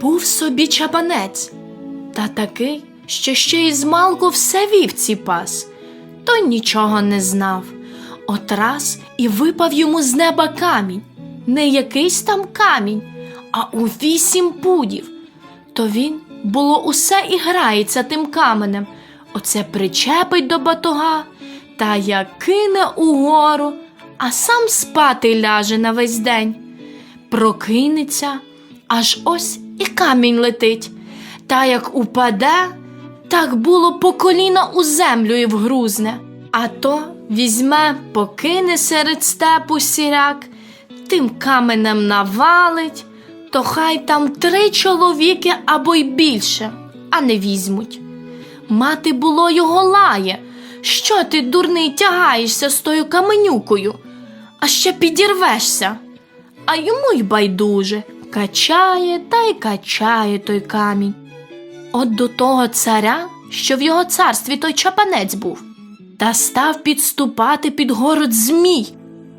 Був собі чабанець, та такий, що ще й змалку все вівці пас, той нічого не знав. От раз і випав йому з неба камінь, не якийсь там камінь, а у вісім пудів. То він, було, усе і грається тим каменем, оце причепить до батога, та як кине угору, а сам спати ляже на весь день. Прокинеться, аж ось і камінь летить. Та як упаде, так було по коліна у землю і вгрузне. А то візьме, покине серед степу сіряк, тим каменем навалить, то хай там три чоловіки або й більше, а не візьмуть. Мати було його лає. Що ти, дурний, тягаєшся з тою каменюкою, а ще підірвешся. А йому й байдуже качає та й качає той камінь. От до того царя, що в його царстві той чапанець був, та став підступати під город змій,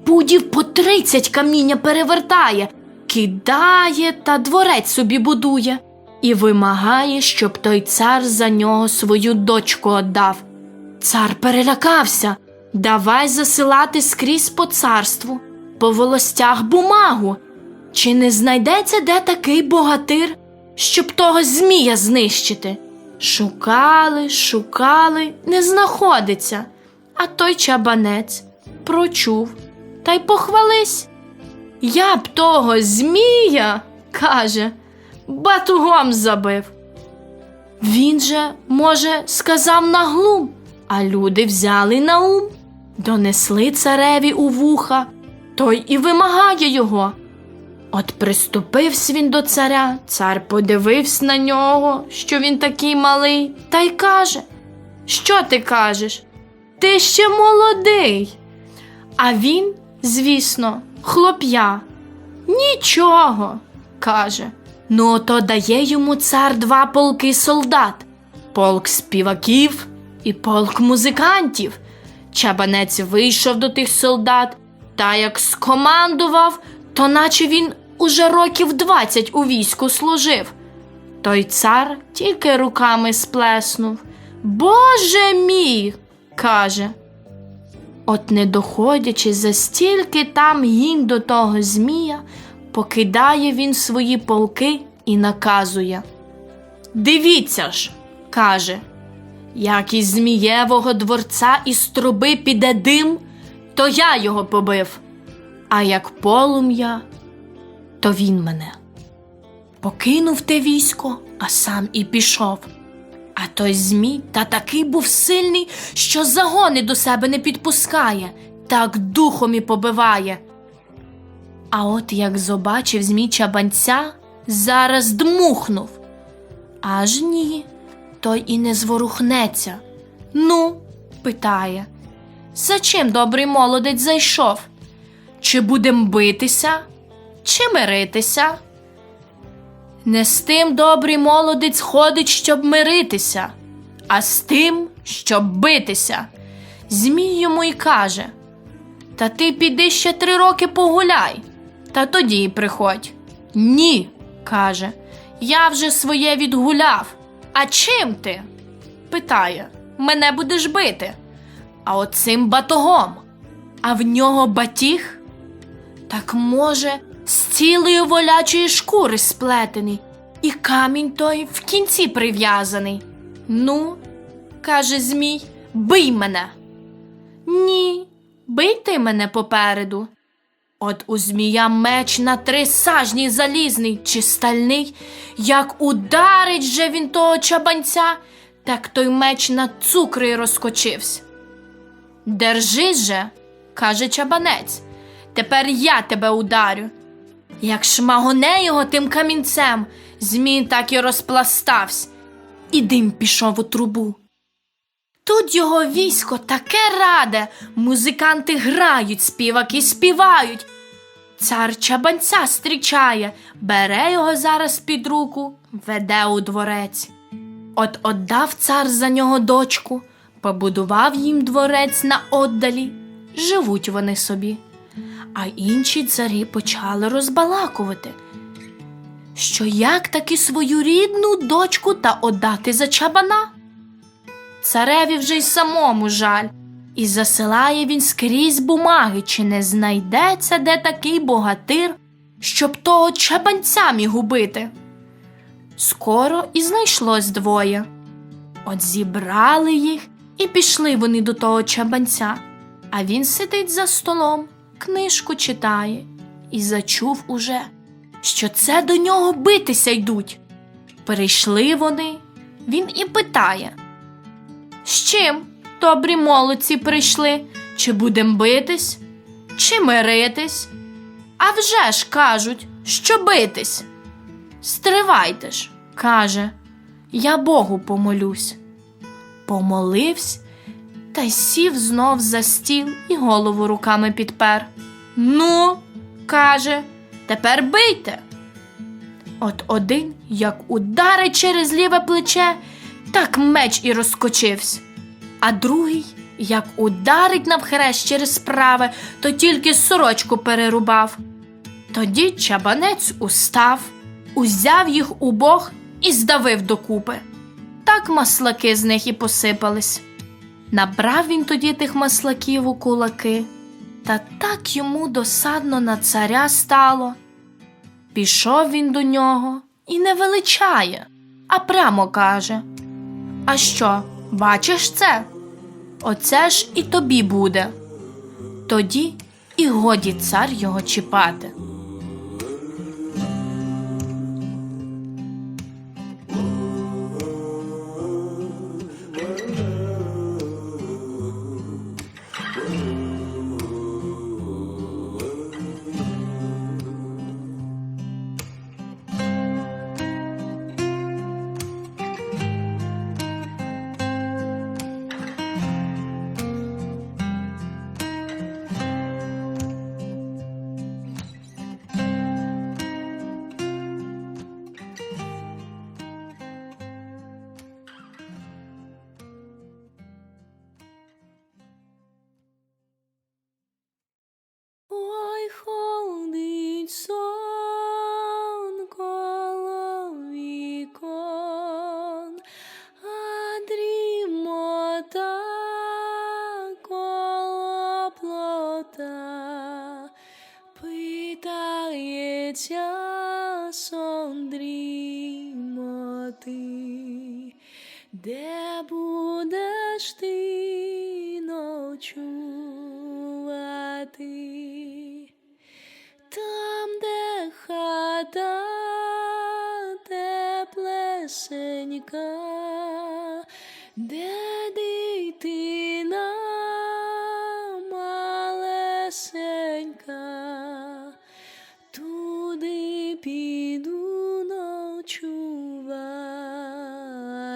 пудів по тридцять каміння перевертає, кидає та дворець собі будує і вимагає, щоб той цар за нього свою дочку отдав. Цар перелякався. Давай засилати скрізь по царству, по волостях бумагу. Чи не знайдеться де такий богатир, щоб того змія знищити? Шукали, шукали, не знаходиться. А той чабанець прочув та й похвались. Я б того змія, каже, батугом забив. Він же, може, сказав на глум, а люди взяли на ум, донесли цареві у вуха, той і вимагає його. От приступився він до царя, цар подивився на нього, що він такий малий, та й каже: Що ти кажеш? Ти ще молодий. А він, звісно, хлоп'я. Нічого, каже. Ну, то дає йому цар два полки солдат, полк співаків і полк музикантів. Чабанець вийшов до тих солдат, та як скомандував, то наче він уже років двадцять у війську служив. Той цар тільки руками сплеснув. Боже мій, каже. От не доходячи за стільки там гінь до того змія, покидає він свої полки і наказує. Дивіться ж, каже, як із Змієвого дворця із труби піде дим, то я його побив, а як полум'я, то він мене. Покинув те військо, а сам і пішов. А той Змій та такий був сильний, що загони до себе не підпускає, так духом і побиває. А от як побачив Змій чабанця, зараз дмухнув. Аж ні, той і не зворухнеться. Ну, питає, за чим добрий молодець зайшов? Чи будем битися, чи миритися? Не з тим добрий молодець ходить, щоб миритися, а з тим, щоб битися. Змій йому й каже: Та ти піди ще три роки погуляй, та тоді й приходь. Ні, каже, я вже своє відгуляв. А чим ти? питає, мене будеш бити. А оцим батогом. А в нього батіг? Так може, з цілої волячої шкури сплетений, і камінь той в кінці прив'язаний. Ну, каже Змій, бий мене. Ні, бий ти мене попереду. От у змія меч на три сажні залізний чи стальний, як ударить же він того чабанця, так той меч на цукри розкочився. Держись же, каже чабанець, тепер я тебе ударю. Як шмагоне його тим камінцем, змій так і розпластався, і дим пішов у трубу. Тут його військо таке раде, музиканти грають, співаки співають. Цар чабанця зустрічає, бере його зараз під руку, веде у дворець. От отдав цар за нього дочку, побудував їм дворець на оддалі, живуть вони собі. А інші царі почали розбалакувати, що як таки свою рідну дочку та отдати за чабана. Цареві вже й самому жаль, і засилає він скрізь бумаги, чи не знайдеться де такий богатир, щоб того чабанця міг убити. Скоро і знайшлось двоє. От зібрали їх і пішли вони до того чабанця, а він сидить за столом, книжку читає і зачув уже, що це до нього битися йдуть. Прийшли вони, він і питає. З чим, добрі молодці, прийшли? Чи будем битись, чи миритись? А вже ж кажуть, що битись. Стривайте ж, каже, я Богу помолюсь. Помоливсь та й сів знов за стіл і голову руками підпер. Ну, каже, тепер бийте. От один, як ударить через ліве плече, так меч і розкочився. А другий, як ударить навхрест через праве, то тільки сорочку перерубав. Тоді чабанець устав, узяв їх убох і здавив докупи. Так маслаки з них і посипались. Набрав він тоді тих маслаків у кулаки, та так йому досадно на царя стало. Пішов він до нього і не величає, а прямо каже: А що, бачиш це? Оце ж і тобі буде. Тоді і годі цар його чіпати. Сон дрімоти, де будеш ти ночувати? Там, де хата теплесенька, де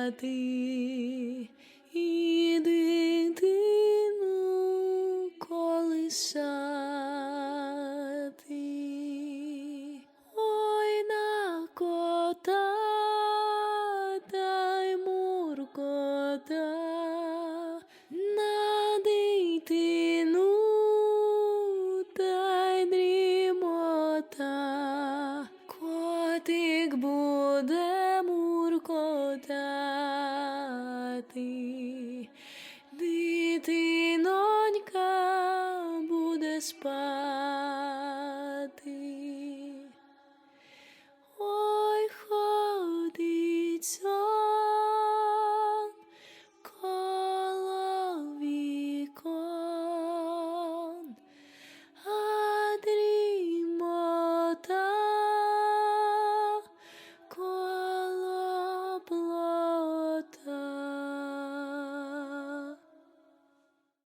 ночувати і дитину колисати. Ой на дитину та